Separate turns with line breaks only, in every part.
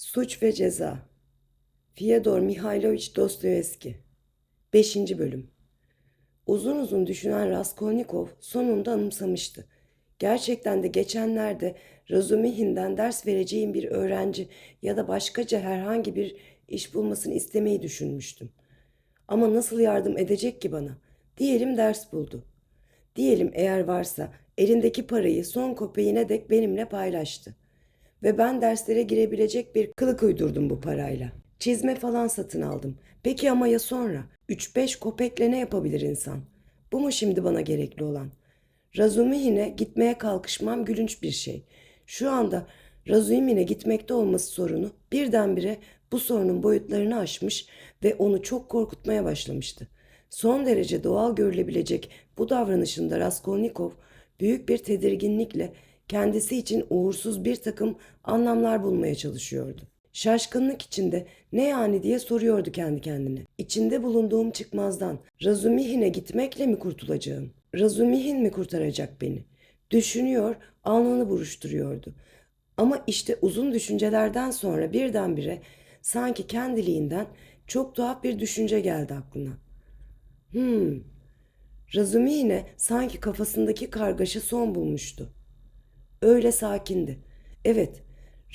Suç ve Ceza Fyodor Mihailovich Dostoyevski 5. Bölüm Uzun uzun düşünen Raskolnikov sonunda anımsamıştı. Gerçekten de geçenlerde Razumihin'den ders vereceğim bir öğrenci ya da başkaca herhangi bir iş bulmasını istemeyi düşünmüştüm. Ama nasıl yardım edecek ki bana? Diyelim ders buldu. Diyelim eğer varsa elindeki parayı son köpeğine dek benimle paylaştı. Ve ben derslere girebilecek bir kılık uydurdum bu parayla. Çizme falan satın aldım. Peki ama ya sonra? 3-5 kopekle ne yapabilir insan? Bu mu şimdi bana gerekli olan? Razumihin'e gitmeye kalkışmam gülünç bir şey. Şu anda Razumihin'e gitmekte olması sorunu birdenbire bu sorunun boyutlarını aşmış ve onu çok korkutmaya başlamıştı. Son derece doğal görülebilecek bu davranışında Raskolnikov büyük bir tedirginlikle kendisi için uğursuz bir takım anlamlar bulmaya çalışıyordu. Şaşkınlık içinde ne yani diye soruyordu kendi kendine. İçinde bulunduğum çıkmazdan Razumihin'e gitmekle mi kurtulacağım? Razumihin mi kurtaracak beni? Düşünüyor, alnını buruşturuyordu. Ama işte uzun düşüncelerden sonra birdenbire sanki kendiliğinden çok tuhaf bir düşünce geldi aklına. Hmm, Razumihin'e sanki kafasındaki kargaşa son bulmuştu. Öyle sakindi. Evet,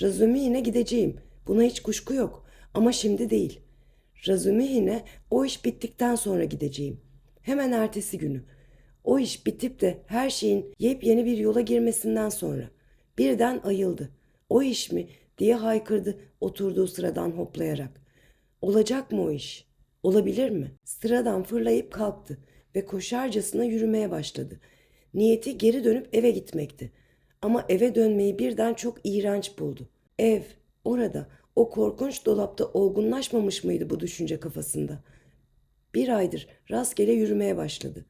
Razumihin'e gideceğim. Buna hiç kuşku yok. Ama şimdi değil. Razumihin'e o iş bittikten sonra gideceğim. Hemen ertesi günü. O iş bitip de her şeyin yepyeni bir yola girmesinden sonra. Birden ayıldı. O iş mi diye haykırdı oturduğu sıradan hoplayarak. Olacak mı o iş? Olabilir mi? Sıradan fırlayıp kalktı ve koşarcasına yürümeye başladı. Niyeti geri dönüp eve gitmekti. Ama eve dönmeyi birden çok iğrenç buldu. Ev, orada, o korkunç dolapta olgunlaşmamış mıydı bu düşünce kafasında? Bir aydır rastgele yürümeye başladı.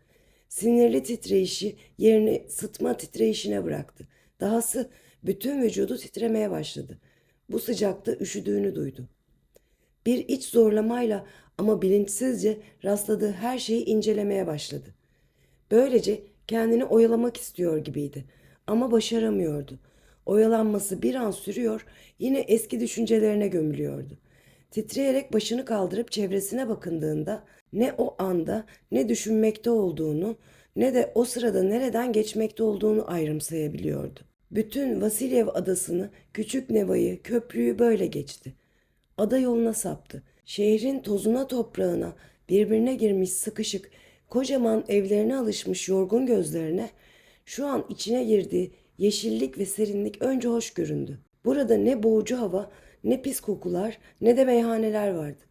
Sinirli titreyişi yerini sıtma titreyişine bıraktı. Dahası bütün vücudu titremeye başladı. Bu sıcakta üşüdüğünü duydu. Bir iç zorlamayla ama bilinçsizce rastladığı her şeyi incelemeye başladı. Böylece kendini oyalamak istiyor gibiydi ama başaramıyordu. Oyalanması bir an sürüyor, yine eski düşüncelerine gömülüyordu. Titreyerek başını kaldırıp çevresine bakındığında ne o anda ne düşünmekte olduğunu ne de o sırada nereden geçmekte olduğunu ayrımsayabiliyordu. Bütün Vasilyev adasını, küçük Neva'yı, köprüyü böyle geçti. Ada yoluna saptı. Şehrin tozuna toprağına, birbirine girmiş sıkışık, kocaman evlerine alışmış yorgun gözlerine şu an içine girdiği yeşillik ve serinlik önce hoş göründü. Burada ne boğucu hava, ne pis kokular, ne de meyhaneler vardı.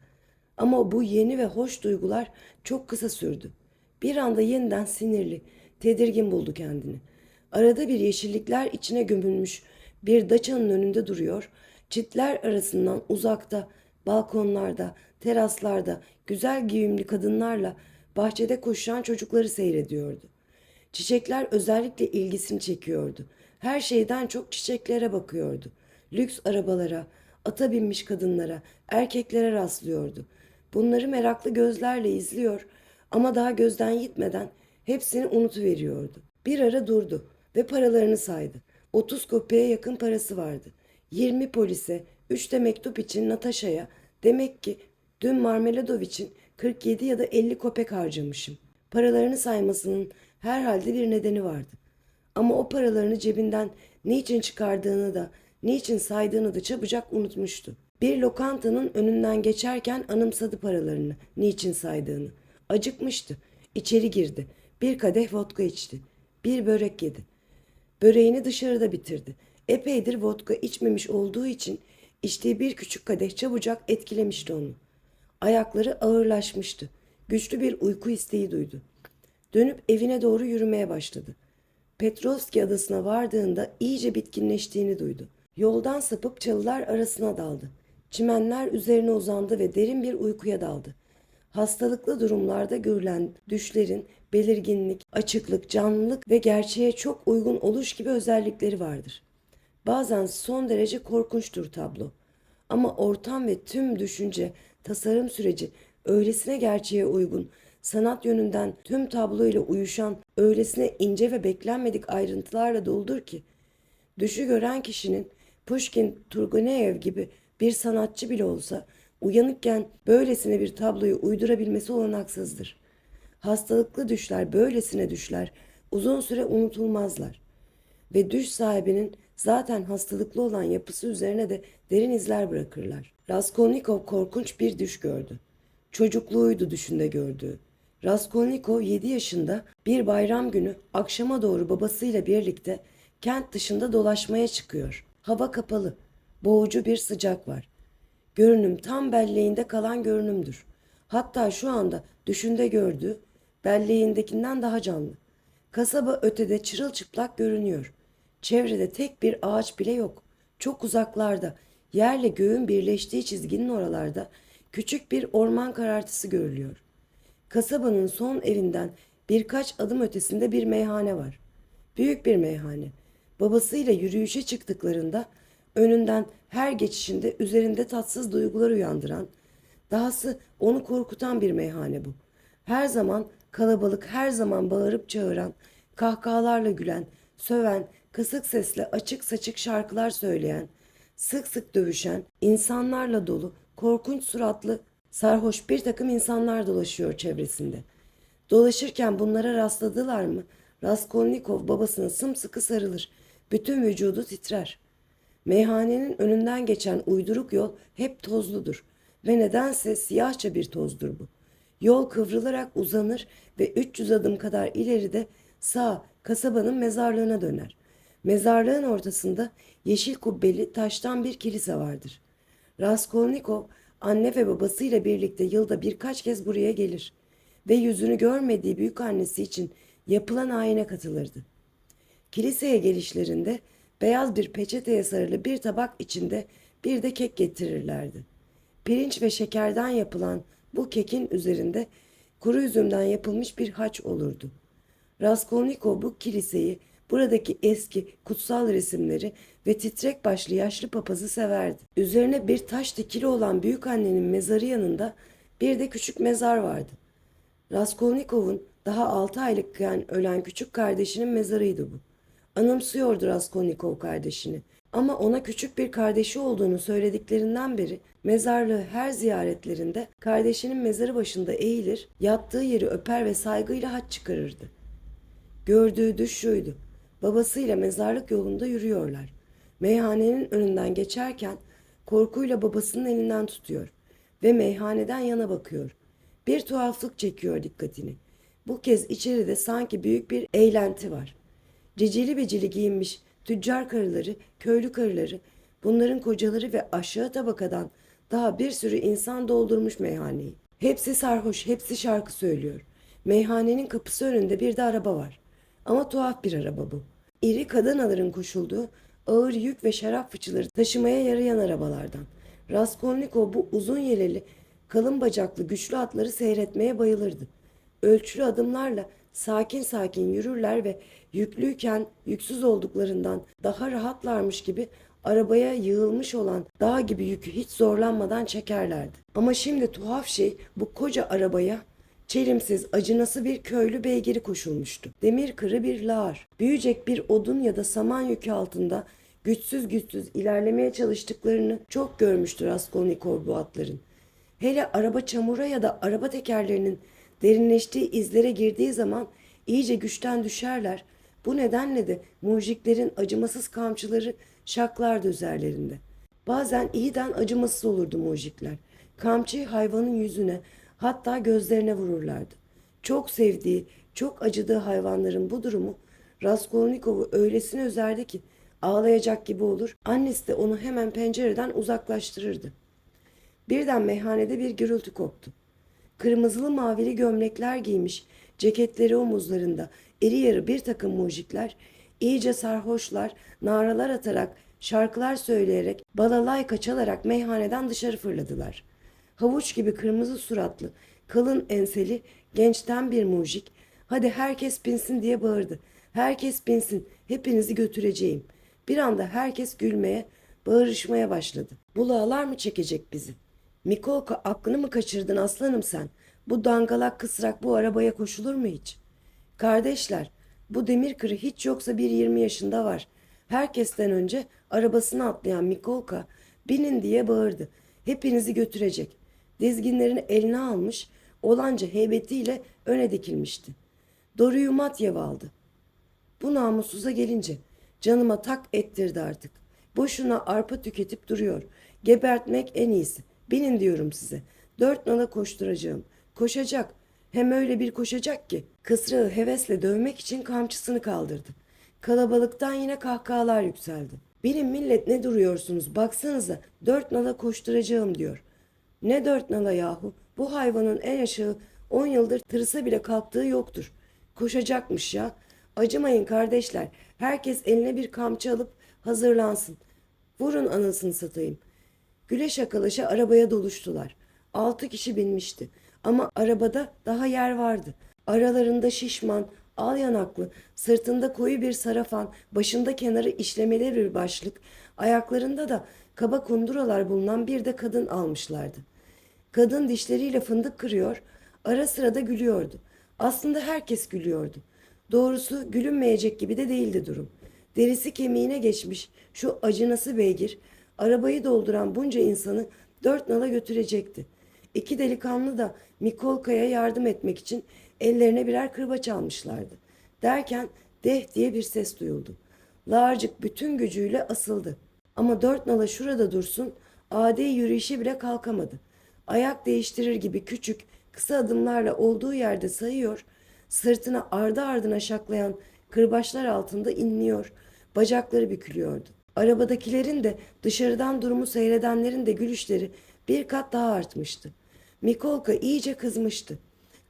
Ama bu yeni ve hoş duygular çok kısa sürdü. Bir anda yeniden sinirli, tedirgin buldu kendini. Arada bir yeşillikler içine gömülmüş bir daçanın önünde duruyor, çitler arasından uzakta, balkonlarda, teraslarda güzel giyimli kadınlarla bahçede koşan çocukları seyrediyordu. Çiçekler özellikle ilgisini çekiyordu. Her şeyden çok çiçeklere bakıyordu. Lüks arabalara, ata binmiş kadınlara, erkeklere rastlıyordu. Bunları meraklı gözlerle izliyor ama daha gözden gitmeden hepsini unutuveriyordu. Bir ara durdu ve paralarını saydı. 30 kopeye yakın parası vardı. 20 polise, 3 de mektup için Natasha'ya, demek ki dün Marmeladov için 47 ya da 50 kopek harcamışım. Paralarını saymasının herhalde bir nedeni vardı. Ama o paralarını cebinden niçin çıkardığını da, niçin saydığını da çabucak unutmuştu. Bir lokantanın önünden geçerken anımsadı paralarını, niçin saydığını. Acıkmıştı. İçeri girdi. Bir kadeh vodka içti. Bir börek yedi. Böreğini dışarıda bitirdi. Epeydir vodka içmemiş olduğu için içtiği bir küçük kadeh çabucak etkilemişti onu. Ayakları ağırlaşmıştı. Güçlü bir uyku isteği duydu. Dönüp evine doğru yürümeye başladı. Petrovski adasına vardığında iyice bitkinleştiğini duydu. Yoldan sapıp çalılar arasına daldı. Çimenler üzerine uzandı ve derin bir uykuya daldı. Hastalıklı durumlarda görülen düşlerin belirginlik, açıklık, canlılık ve gerçeğe çok uygun oluş gibi özellikleri vardır. Bazen son derece korkunçtur tablo. Ama ortam ve tüm düşünce, tasarım süreci öylesine gerçeğe uygun, sanat yönünden tüm tabloyla uyuşan, öylesine ince ve beklenmedik ayrıntılarla doludur ki, düşü gören kişinin Pushkin, Turgenev gibi bir sanatçı bile olsa uyanıkken böylesine bir tabloyu uydurabilmesi olanaksızdır. Hastalıklı düşler böylesine düşler uzun süre unutulmazlar. Ve düş sahibinin zaten hastalıklı olan yapısı üzerine de derin izler bırakırlar. Raskolnikov korkunç bir düş gördü. Çocukluğuydu düşünde gördüğü. Raskolnikov 7 yaşında bir bayram günü akşama doğru babasıyla birlikte kent dışında dolaşmaya çıkıyor. Hava kapalı, boğucu bir sıcak var. Görünüm tam belleğinde kalan görünümdür. Hatta şu anda düşünde gördüğü belleğindekinden daha canlı. Kasaba ötede çırılçıplak görünüyor. Çevrede tek bir ağaç bile yok. Çok uzaklarda, yerle göğün birleştiği çizginin oralarda küçük bir orman karartısı görülüyor. Kasabanın son evinden birkaç adım ötesinde bir meyhane var. Büyük bir meyhane. Babasıyla yürüyüşe çıktıklarında önünden her geçişinde üzerinde tatsız duygular uyandıran, dahası onu korkutan bir meyhane bu. Her zaman kalabalık, her zaman bağırıp çağıran, kahkahalarla gülen, söven, kısık sesle açık saçık şarkılar söyleyen, sık sık dövüşen, insanlarla dolu, korkunç suratlı, sarhoş bir takım insanlar dolaşıyor çevresinde. Dolaşırken bunlara rastladılar mı? Raskolnikov babasına sımsıkı sarılır. Bütün vücudu titrer. Meyhanenin önünden geçen uyduruk yol hep tozludur ve nedense siyahça bir tozdur bu. Yol kıvrılarak uzanır ve 300 adım kadar ileride sağ kasabanın mezarlığına döner. Mezarlığın ortasında yeşil kubbeli taştan bir kilise vardır. Raskolnikov anne ve babasıyla birlikte yılda birkaç kez buraya gelir ve yüzünü görmediği büyük annesi için yapılan ayine katılırdı. Kiliseye gelişlerinde beyaz bir peçeteye sarılı bir tabak içinde bir de kek getirirlerdi. Pirinç ve şekerden yapılan bu kekin üzerinde kuru üzümden yapılmış bir haç olurdu. Raskolnikov bu kiliseyi, buradaki eski kutsal resimleri ve titrek başlı yaşlı papazı severdi. Üzerine bir taş dikili olan büyük annenin mezarı yanında bir de küçük mezar vardı. Raskolnikov'un daha altı aylıkken ölen küçük kardeşinin mezarıydı bu. Anımsıyordu Raskolnikov kardeşini. Ama ona küçük bir kardeşi olduğunu söylediklerinden beri mezarlığı her ziyaretlerinde kardeşinin mezarı başında eğilir, yattığı yeri öper ve saygıyla haç çıkarırdı. Gördüğü düş şuydu. Babasıyla mezarlık yolunda yürüyorlar. Meyhanenin önünden geçerken korkuyla babasının elinden tutuyor ve meyhaneden yana bakıyor. Bir tuhaflık çekiyor dikkatini. Bu kez içeride sanki büyük bir eğlenti var. Cicili becili giyinmiş tüccar karıları, köylü karıları, bunların kocaları ve aşağı tabakadan daha bir sürü insan doldurmuş meyhaneyi. Hepsi sarhoş, hepsi şarkı söylüyor. Meyhanenin kapısı önünde bir de araba var. Ama tuhaf bir araba bu. İri kadanaların koşulduğu ağır yük ve şarap fıçıları taşımaya yarayan arabalardan. Raskolnikov bu uzun yeleli, kalın bacaklı güçlü atları seyretmeye bayılırdı. Ölçülü adımlarla sakin sakin yürürler ve yüklüyken yüksüz olduklarından daha rahatlarmış gibi arabaya yığılmış olan dağ gibi yükü hiç zorlanmadan çekerlerdi. Ama şimdi tuhaf şey bu koca arabaya çelimsiz acınası bir köylü beygiri koşulmuştu. Demir kırı bir lağır. Büyüyecek bir odun ya da saman yükü altında güçsüz güçsüz ilerlemeye çalıştıklarını çok görmüştür Raskolnikov bu atların. Hele araba çamura ya da araba tekerlerinin derinleştiği izlere girdiği zaman iyice güçten düşerler. Bu nedenle de mujiklerin acımasız kamçıları şaklardı üzerlerinde. Bazen iyiden acımasız olurdu mujikler. Kamçıyı hayvanın yüzüne hatta gözlerine vururlardı. Çok sevdiği, çok acıdığı hayvanların bu durumu Raskolnikov'u öylesine üzerdi ki ağlayacak gibi olur. Annesi de onu hemen pencereden uzaklaştırırdı. Birden meyhanede bir gürültü koptu. Kırmızılı mavili gömlekler giymiş, ceketleri omuzlarında, iri yarı bir takım mujikler, iyice sarhoşlar, naralar atarak, şarkılar söyleyerek, balalayka çalarak meyhaneden dışarı fırladılar. Havuç gibi kırmızı suratlı, kalın enseli, gençten bir mujik, hadi herkes binsin diye bağırdı. Herkes binsin, hepinizi götüreceğim. Bir anda herkes gülmeye, bağırışmaya başladı. Bulağlar mı çekecek bizi? Mikolka aklını mı kaçırdın aslanım sen? Bu dangalak kısrak bu arabaya koşulur mu hiç? Kardeşler, bu demir kırı hiç yoksa bir 20 yaşında var. Herkesten önce arabasına atlayan Mikolka Binin diye bağırdı. Hepinizi götürecek. Dizginlerini eline almış, olanca heybetiyle öne dikilmişti. Doru'yu Matyev aldı. Bu namussuza gelince canıma tak ettirdi artık. Boşuna arpa tüketip duruyor. Gebertmek en iyisi. Binin diyorum size. Dört nala koşturacağım. Koşacak. Hem öyle bir koşacak ki. Kısrağı hevesle dövmek için kamçısını kaldırdı. Kalabalıktan yine kahkahalar yükseldi. Benim millet ne duruyorsunuz baksanıza dört nala koşturacağım diyor. Ne dört nala yahu? Bu hayvanın en aşağı on yıldır tırısa bile kalktığı yoktur. Koşacakmış ya. Acımayın kardeşler. Herkes eline bir kamçı alıp hazırlansın. Vurun anasını satayım. Güle şakalaşa arabaya doluştular. Altı kişi binmişti. Ama arabada daha yer vardı. Aralarında şişman, al yanaklı, sırtında koyu bir sarafan, başında kenarı işlemeli bir başlık, ayaklarında da kaba kunduralar bulunan bir de kadın almışlardı. Kadın dişleriyle fındık kırıyor, ara sıra da gülüyordu. Aslında herkes gülüyordu. Doğrusu gülünmeyecek gibi de değildi durum. Derisi kemiğine geçmiş şu acınası beygir, arabayı dolduran bunca insanı dört nala götürecekti. İki delikanlı da Mikolka'ya yardım etmek için ellerine birer kırbaç almışlardı. Derken deh diye bir ses duyuldu. Lağırcık bütün gücüyle asıldı. Ama dört nala şurada dursun, adi yürüyüşe bile kalkamadı. Ayak değiştirir gibi küçük, kısa adımlarla olduğu yerde sayıyor, sırtına ardı ardına şaklayan kırbaçlar altında inliyor, bacakları bükülüyordu. Arabadakilerin de dışarıdan durumu seyredenlerin de gülüşleri bir kat daha artmıştı. Mikolka iyice kızmıştı.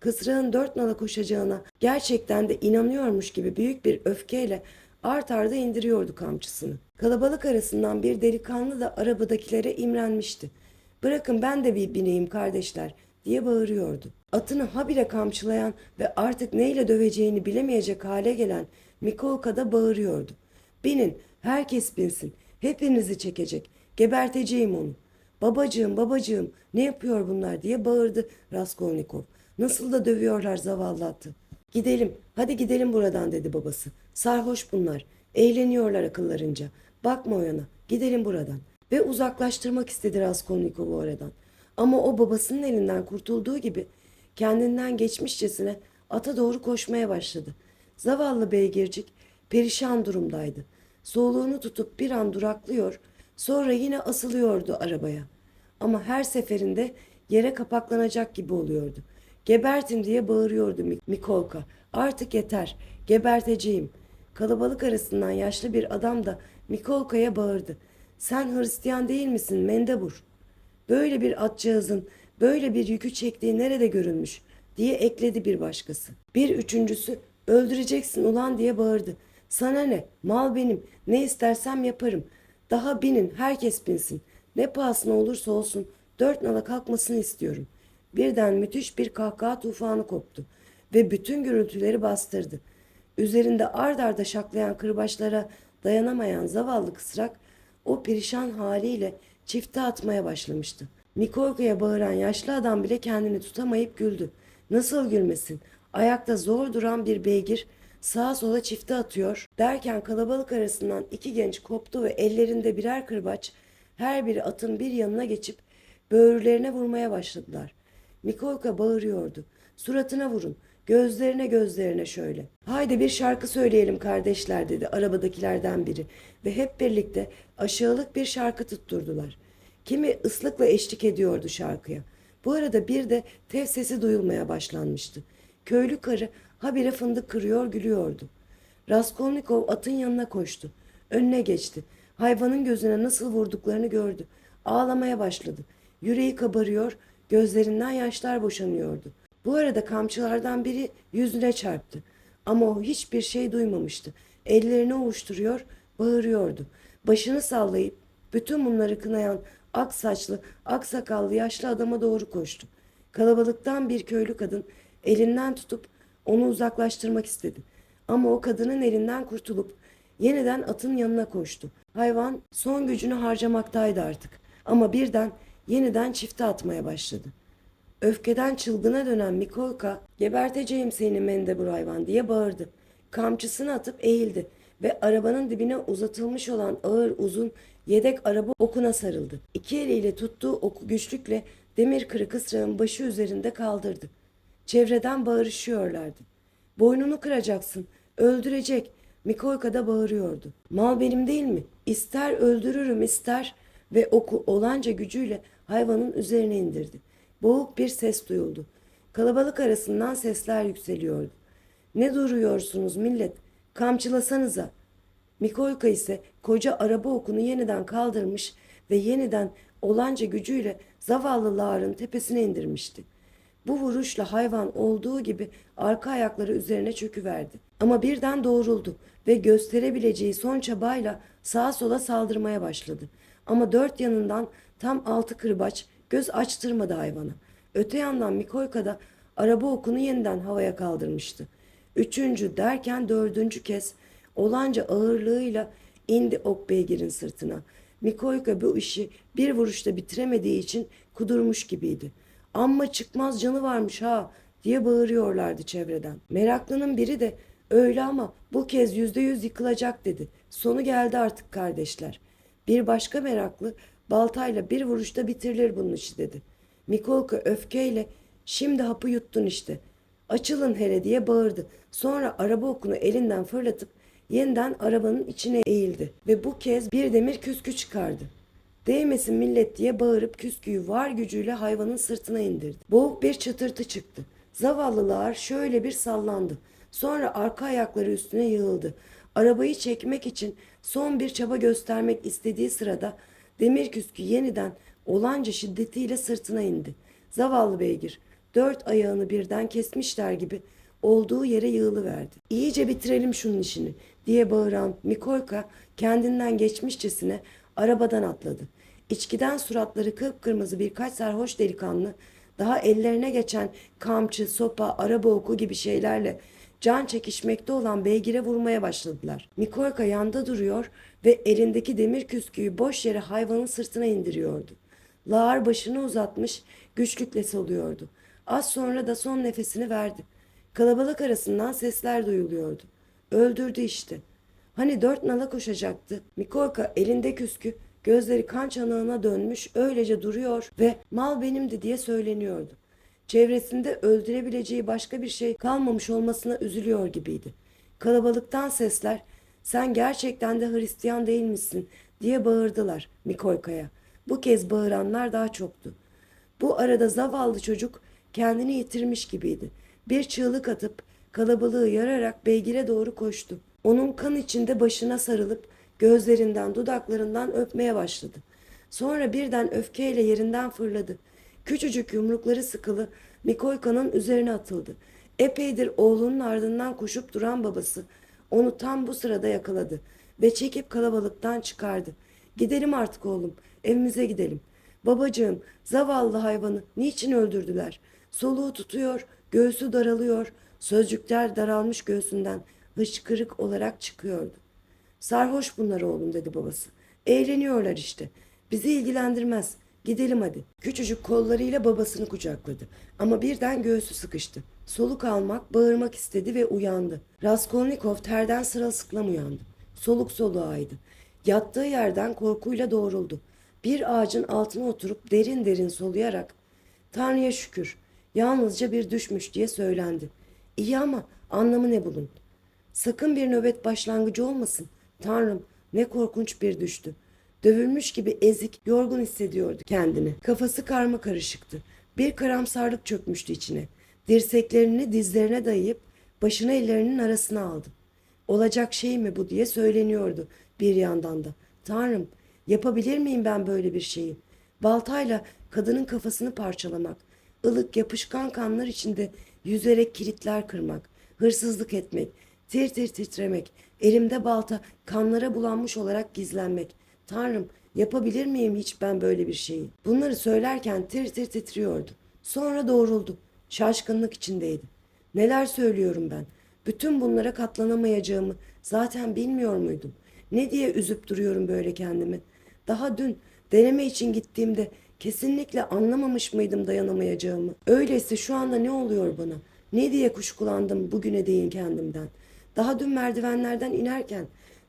Kısrağın dört nala koşacağına gerçekten de inanıyormuş gibi büyük bir öfkeyle art arda indiriyordu kamçısını. Kalabalık arasından bir delikanlı da arabadakilere imrenmişti. Bırakın ben de bir bineyim kardeşler diye bağırıyordu. Atını habire kamçılayan ve artık neyle döveceğini bilemeyecek hale gelen Mikolka da bağırıyordu. Binin, herkes binsin, hepinizi çekecek, geberteceğim onu. Babacığım, babacığım, ne yapıyor bunlar diye bağırdı Raskolnikov. Nasıl da dövüyorlar zavallı atı. Gidelim, hadi gidelim buradan dedi babası. Sarhoş bunlar, eğleniyorlar akıllarınca. Bakma o yana, gidelim buradan. Ve uzaklaştırmak istedi Raskolnikov'u oradan. Ama o babasının elinden kurtulduğu gibi kendinden geçmişçesine ata doğru koşmaya başladı. Zavallı beygircik perişan durumdaydı. Soluğunu tutup bir an duraklıyor, sonra yine asılıyordu arabaya. Ama her seferinde yere kapaklanacak gibi oluyordu. Gebertin diye bağırıyordu Mik- Mikolka. Artık yeter, geberteceğim. Kalabalık arasından yaşlı bir adam da Mikolka'ya bağırdı. Sen Hristiyan değil misin Mendebur? Böyle bir atcağızın böyle bir yükü çektiği nerede görülmüş diye ekledi bir başkası. Bir üçüncüsü öldüreceksin ulan diye bağırdı. Sana ne? Mal benim. Ne istersem yaparım. Daha binin, herkes binsin. Ne pahasına olursa olsun dört nala kalkmasını istiyorum. Birden müthiş bir kahkaha tufanı koptu ve bütün gürültüleri bastırdı. Üzerinde ard arda şaklayan kırbaçlara dayanamayan zavallı kısrak o perişan haliyle çifte atmaya başlamıştı. Mikolka'ya bağıran yaşlı adam bile kendini tutamayıp güldü. Nasıl gülmesin? Ayakta zor duran bir beygir sağa sola çifte atıyor derken kalabalık arasından iki genç koptu ve ellerinde birer kırbaç her biri atın bir yanına geçip böğürlerine vurmaya başladılar. Mikolka bağırıyordu. Suratına vurun. Gözlerine gözlerine şöyle. Haydi bir şarkı söyleyelim kardeşler dedi arabadakilerden biri ve hep birlikte aşağılık bir şarkı tutturdular. Kimi ıslıkla eşlik ediyordu şarkıya. Bu arada bir de tev sesi duyulmaya başlanmıştı. Köylü karı habire fındık kırıyor gülüyordu. Raskolnikov atın yanına koştu. Önüne geçti. Hayvanın gözüne nasıl vurduklarını gördü. Ağlamaya başladı. Yüreği kabarıyor, gözlerinden yaşlar boşanıyordu. Bu arada kamçılardan biri yüzüne çarptı. Ama o hiçbir şey duymamıştı. Ellerini ovuşturuyor, bağırıyordu. Başını sallayıp bütün bunları kınayan ak saçlı, ak sakallı yaşlı adama doğru koştu. Kalabalıktan bir köylü kadın elinden tutup onu uzaklaştırmak istedi. Ama o kadının elinden kurtulup yeniden atın yanına koştu. Hayvan son gücünü harcamaktaydı artık. Ama birden yeniden çifte atmaya başladı. Öfkeden çılgına dönen Mikolka, geberteceğim seni mendebur hayvan diye bağırdı. Kamçısını atıp eğildi ve arabanın dibine uzatılmış olan ağır uzun yedek araba okuna sarıldı. İki eliyle tuttuğu oku güçlükle demir kırık ısrağın başı üzerinde kaldırdı. Çevreden bağırışıyorlardı. Boynunu kıracaksın, öldürecek. Mikoyka da bağırıyordu. Mal benim değil mi? İster öldürürüm ister ve oku olanca gücüyle hayvanın üzerine indirdi. Boğuk bir ses duyuldu. Kalabalık arasından sesler yükseliyordu. Ne duruyorsunuz millet? Kamçılasanıza. Mikoyka ise koca araba okunu yeniden kaldırmış ve yeniden olanca gücüyle zavallı Lağar'ın tepesine indirmişti. Bu vuruşla hayvan olduğu gibi arka ayakları üzerine çöküverdi. Ama birden doğruldu ve gösterebileceği son çabayla sağa sola saldırmaya başladı. Ama dört yanından tam altı kırbaç göz açtırmadı hayvana. Öte yandan Mikoyka da araba okunu yeniden havaya kaldırmıştı. Üçüncü derken dördüncü kez olanca ağırlığıyla indi ok beygirin sırtına. Mikoyka bu işi bir vuruşta bitiremediği için kudurmuş gibiydi. Amma çıkmaz canı varmış ha diye bağırıyorlardı çevreden. Meraklının biri de öyle ama bu kez yüzde yüz yıkılacak dedi. Sonu geldi artık kardeşler. Bir başka meraklı baltayla bir vuruşta bitirilir bunun işi dedi. Mikolka öfkeyle şimdi hapı yuttun işte. Açılın hele diye bağırdı. Sonra araba okunu elinden fırlatıp yeniden arabanın içine eğildi ve bu kez bir demir küskü çıkardı. Değmesin millet diye bağırıp küsküyü var gücüyle hayvanın sırtına indirdi. Boğuk bir çıtırtı çıktı. Zavallılar şöyle bir sallandı. Sonra arka ayakları üstüne yığıldı. Arabayı çekmek için son bir çaba göstermek istediği sırada demir küskü yeniden olanca şiddetiyle sırtına indi. Zavallı beygir dört ayağını birden kesmişler gibi olduğu yere yığılıverdi. İyice bitirelim şunun işini diye bağıran Mikoyka kendinden geçmişçesine arabadan atladı. İçkiden suratları kıpkırmızı birkaç sarhoş delikanlı daha ellerine geçen kamçı, sopa, araba oku gibi şeylerle can çekişmekte olan beygire vurmaya başladılar. Mikoyka yanda duruyor ve elindeki demir küsküyü boş yere hayvanın sırtına indiriyordu. Lağar başını uzatmış, güçlükle soluyordu. Az sonra da son nefesini verdi. Kalabalık arasından sesler duyuluyordu. Öldürdü işte. Hani dört nala koşacaktı. Mikolka elinde küskü, gözleri kan çanağına dönmüş öylece duruyor ve mal benimdi diye söyleniyordu. Çevresinde öldürebileceği başka bir şey kalmamış olmasına üzülüyor gibiydi. Kalabalıktan sesler sen gerçekten de Hristiyan değil misin diye bağırdılar Mikolka'ya. Bu kez bağıranlar daha çoktu. Bu arada zavallı çocuk kendini yitirmiş gibiydi. Bir çığlık atıp kalabalığı yararak beygire doğru koştu. Onun kan içinde başına sarılıp gözlerinden dudaklarından öpmeye başladı. Sonra birden öfkeyle yerinden fırladı. Küçücük yumrukları sıkılı Mikoyka'nın üzerine atıldı. Epeydir oğlunun ardından koşup duran babası onu tam bu sırada yakaladı ve çekip kalabalıktan çıkardı. Gidelim artık oğlum, evimize gidelim. Babacığım, zavallı hayvanı niçin öldürdüler? Soluğu tutuyor, göğsü daralıyor, sözcükler daralmış göğsünden hıçkırık olarak çıkıyordu. Sarhoş bunlar oğlum dedi babası. Eğleniyorlar işte. Bizi ilgilendirmez. Gidelim hadi. Küçücük kollarıyla babasını kucakladı. Ama birden göğsü sıkıştı. Soluk almak, bağırmak istedi ve uyandı. Raskolnikov terden sırılsıklam uyandı. Soluk soluğaydı. Yattığı yerden korkuyla doğruldu. Bir ağacın altına oturup derin derin soluyarak Tanrı'ya şükür yalnızca bir düşmüş diye söylendi. İyi ama anlamı ne bunun? Sakın bir nöbet başlangıcı olmasın. Tanrım ne korkunç bir düştü. Dövülmüş gibi ezik, yorgun hissediyordu kendini. Kafası karma karışıktı. Bir karamsarlık çökmüştü içine. Dirseklerini dizlerine dayayıp başını ellerinin arasına aldı. Olacak şey mi bu diye söyleniyordu bir yandan da. Tanrım yapabilir miyim ben böyle bir şeyi? Baltayla kadının kafasını parçalamak, ılık yapışkan kanlar içinde yüzerek kilitler kırmak, hırsızlık etmek, tir tir titremek, elimde balta kanlara bulanmış olarak gizlenmek. Tanrım yapabilir miyim hiç ben böyle bir şeyi? Bunları söylerken tir tir titriyordu. Sonra doğruldu. Şaşkınlık içindeydi. Neler söylüyorum ben? Bütün bunlara katlanamayacağımı zaten bilmiyor muydum? Ne diye üzüp duruyorum böyle kendimi? Daha dün deneme için gittiğimde kesinlikle anlamamış mıydım dayanamayacağımı? Öyleyse şu anda ne oluyor bana? Ne diye kuşkulandım bugüne değin kendimden? Daha dün merdivenlerden inerken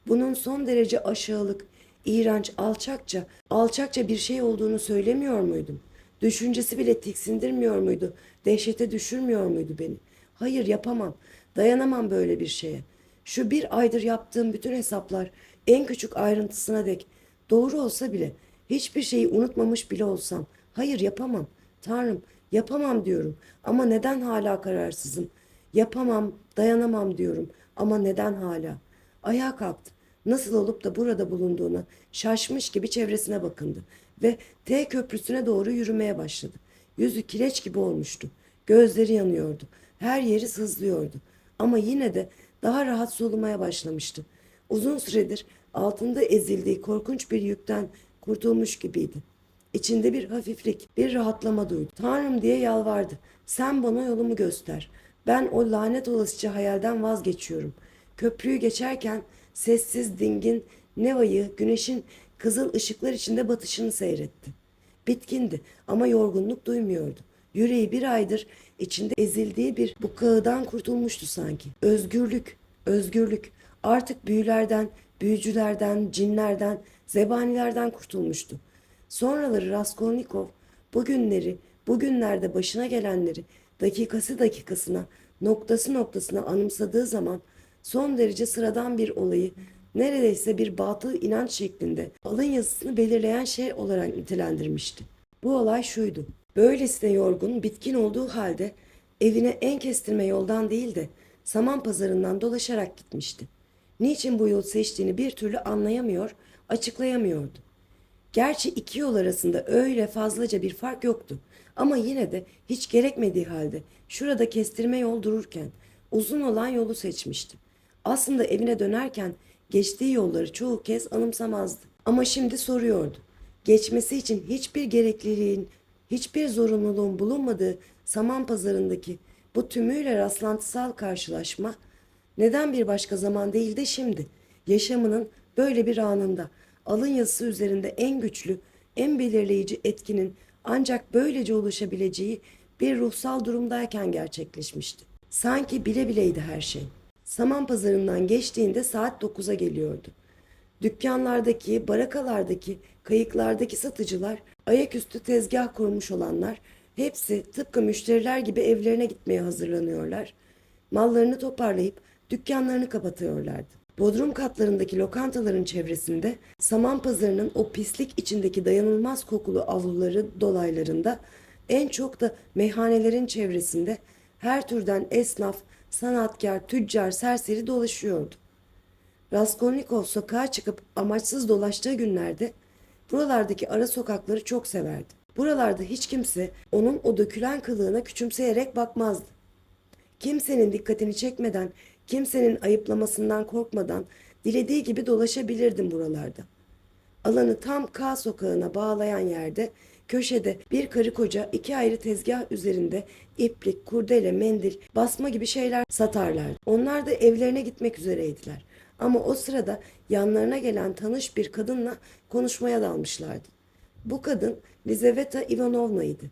bunun son derece aşağılık, iğrenç, alçakça, alçakça bir şey olduğunu söylemiyor muydum? Düşüncesi bile tiksindirmiyor muydu? Dehşete düşürmüyor muydu beni? Hayır yapamam. Dayanamam böyle bir şeye. Şu bir aydır yaptığım bütün hesaplar en küçük ayrıntısına dek doğru olsa bile hiçbir şeyi unutmamış bile olsam hayır yapamam. Tanrım yapamam diyorum ama neden hala kararsızım? Yapamam, dayanamam diyorum ama neden hala? Ayağa kalktı. Nasıl olup da burada bulunduğuna şaşmış gibi çevresine bakındı ve T köprüsüne doğru yürümeye başladı. Yüzü kireç gibi olmuştu. Gözleri yanıyordu. Her yeri sızlıyordu. Ama yine de daha rahat solumaya başlamıştı. Uzun süredir altında ezildiği korkunç bir yükten kurtulmuş gibiydi. İçinde bir hafiflik, bir rahatlama duydu. Tanrım diye yalvardı. Sen bana yolumu göster. Ben o lanet olasıca hayalden vazgeçiyorum. Köprüyü geçerken sessiz, dingin Neva'yı güneşin kızıl ışıklar içinde batışını seyretti. Bitkindi ama yorgunluk duymuyordu. Yüreği bir aydır içinde ezildiği bir bukağıdan kurtulmuştu sanki. Özgürlük, özgürlük. Artık büyülerden, büyücülerden, cinlerden, zebanilerden kurtulmuştu. Sonraları Raskolnikov bugünleri, bugünlerde başına gelenleri dakikası dakikasına, noktası noktasına anımsadığı zaman son derece sıradan bir olayı neredeyse bir batıl inanç şeklinde alın yazısını belirleyen şey olarak nitelendirmişti. Bu olay şuydu. Böylesine yorgun, bitkin olduğu halde evine en kestirme yoldan değil de saman pazarından dolaşarak gitmişti. Niçin bu yol seçtiğini bir türlü anlayamıyor, açıklayamıyordu. Gerçi iki yol arasında öyle fazlaca bir fark yoktu. Ama yine de hiç gerekmediği halde şurada kestirme yol dururken uzun olan yolu seçmişti. Aslında evine dönerken geçtiği yolları çoğu kez anımsamazdı. Ama şimdi soruyordu. Geçmesi için hiçbir gerekliliğin, hiçbir zorunluluğun bulunmadığı saman pazarındaki bu tümüyle rastlantısal karşılaşma neden bir başka zaman değil de şimdi yaşamının böyle bir anında alın yazısı üzerinde en güçlü, en belirleyici etkinin ancak böylece ulaşabileceği bir ruhsal durumdayken gerçekleşmişti. Sanki bile bileydi her şey. Saman pazarından geçtiğinde saat 9'a geliyordu. Dükkanlardaki, barakalardaki, kayıklardaki satıcılar, ayaküstü tezgah kurmuş olanlar hepsi tıpkı müşteriler gibi evlerine gitmeye hazırlanıyorlar. Mallarını toparlayıp dükkanlarını kapatıyorlardı. Bodrum katlarındaki lokantaların çevresinde saman pazarının o pislik içindeki dayanılmaz kokulu avluları dolaylarında en çok da meyhanelerin çevresinde her türden esnaf, sanatkar, tüccar, serseri dolaşıyordu. Raskolnikov sokağa çıkıp amaçsız dolaştığı günlerde buralardaki ara sokakları çok severdi. Buralarda hiç kimse onun o dökülen kılığına küçümseyerek bakmazdı. Kimsenin dikkatini çekmeden, kimsenin ayıplamasından korkmadan dilediği gibi dolaşabilirdim buralarda. Alanı tam K sokağına bağlayan yerde köşede bir karı koca iki ayrı tezgah üzerinde iplik, kurdele, mendil, basma gibi şeyler satarlardı. Onlar da evlerine gitmek üzereydiler. Ama o sırada yanlarına gelen tanış bir kadınla konuşmaya dalmışlardı. Bu kadın Lizaveta Ivanovna'ydı.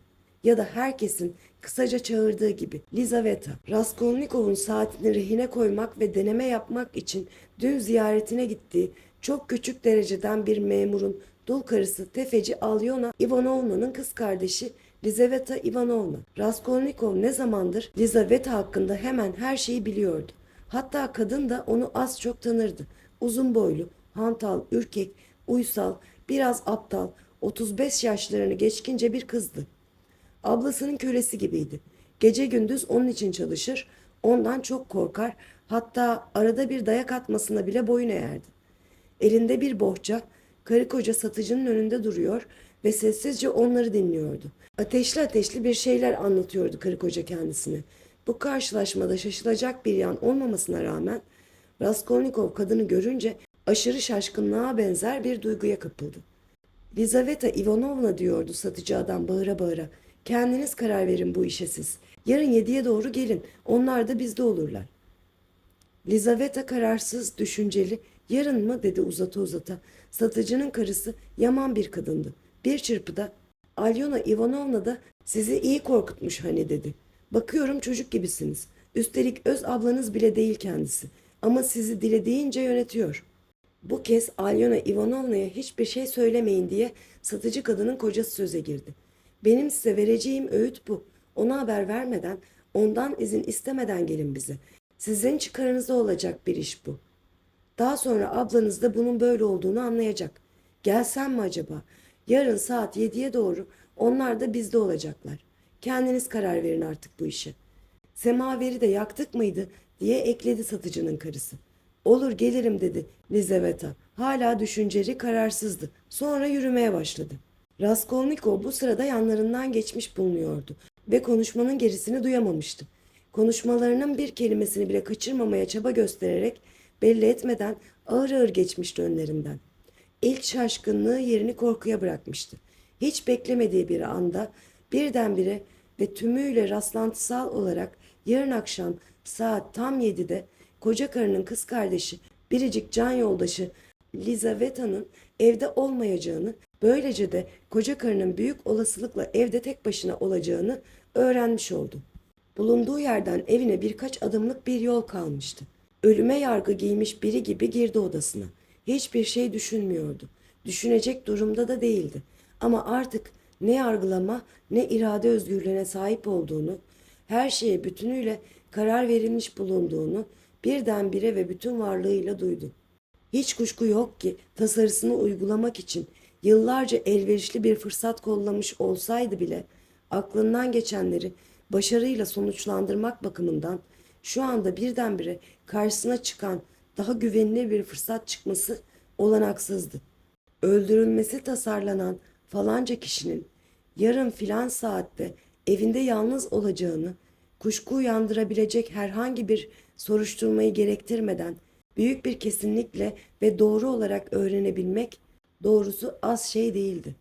Ya da herkesin kısaca çağırdığı gibi Lizaveta. Raskolnikov'un saatini rehine koymak ve deneme yapmak için dün ziyaretine gittiği çok küçük dereceden bir memurun dul karısı tefeci Alyona Ivanovna'nın kız kardeşi Lizaveta Ivanovna. Raskolnikov ne zamandır Lizaveta hakkında hemen her şeyi biliyordu. Hatta kadın da onu az çok tanırdı. Uzun boylu, hantal, ürkek, uysal, biraz aptal, 35 yaşlarını geçkince bir kızdı. Ablasının kölesi gibiydi. Gece gündüz onun için çalışır, ondan çok korkar, hatta arada bir dayak atmasına bile boyun eğerdi. Elinde bir bohça, karı koca satıcının önünde duruyor ve sessizce onları dinliyordu. Ateşli ateşli bir şeyler anlatıyordu karı koca kendisine. Bu karşılaşmada şaşılacak bir yan olmamasına rağmen Raskolnikov kadını görünce aşırı şaşkınlığa benzer bir duyguya kapıldı. Lizaveta Ivanovna diyordu satıcı adam bağıra bağıra. Kendiniz karar verin bu işe siz. Yarın yediye doğru gelin. Onlar da bizde olurlar. Lizaveta kararsız, düşünceli. Yarın mı dedi uzata uzata. Satıcının karısı yaman bir kadındı. Bir çırpıda Alyona Ivanovna da sizi iyi korkutmuş hani dedi. Bakıyorum çocuk gibisiniz. Üstelik öz ablanız bile değil kendisi. Ama sizi dilediğince yönetiyor. Bu kez Alyona Ivanovna'ya hiçbir şey söylemeyin diye satıcı kadının kocası söze girdi. Benim size vereceğim öğüt bu. Ona haber vermeden, ondan izin istemeden gelin bize. Sizin çıkarınıza olacak bir iş bu. Daha sonra ablanız da bunun böyle olduğunu anlayacak. Gelsem mi acaba? Yarın saat 7'ye doğru onlar da bizde olacaklar. Kendiniz karar verin artık bu işe. Semaveri de yaktık mıydı diye ekledi satıcının karısı. Olur gelirim dedi Lizaveta. Hala düşünceli kararsızdı. Sonra yürümeye başladı. Raskolnikov bu sırada yanlarından geçmiş bulunuyordu ve konuşmanın gerisini duyamamıştı. Konuşmalarının bir kelimesini bile kaçırmamaya çaba göstererek belli etmeden ağır ağır geçmişti önlerinden. İlk şaşkınlığı yerini korkuya bırakmıştı. Hiç beklemediği bir anda birdenbire ve tümüyle rastlantısal olarak yarın akşam saat tam 7'de koca karının kız kardeşi biricik can yoldaşı Lizaveta'nın evde olmayacağını, böylece de koca karının büyük olasılıkla evde tek başına olacağını öğrenmiş oldu. Bulunduğu yerden evine birkaç adımlık bir yol kalmıştı. Ölüme yargı giymiş biri gibi girdi odasına. Hiçbir şey düşünmüyordu. Düşünecek durumda da değildi. Ama artık ne yargılama ne irade özgürlüğüne sahip olduğunu, her şeye bütünüyle karar verilmiş bulunduğunu birdenbire ve bütün varlığıyla duydu. Hiç kuşku yok ki tasarısını uygulamak için yıllarca elverişli bir fırsat kollamış olsaydı bile aklından geçenleri başarıyla sonuçlandırmak bakımından şu anda birdenbire karşısına çıkan daha güvenilir bir fırsat çıkması olanaksızdı. Öldürülmesi tasarlanan falanca kişinin yarın filan saatte evinde yalnız olacağını kuşku uyandırabilecek herhangi bir soruşturmayı gerektirmeden büyük bir kesinlikle ve doğru olarak öğrenebilmek doğrusu az şey değildi.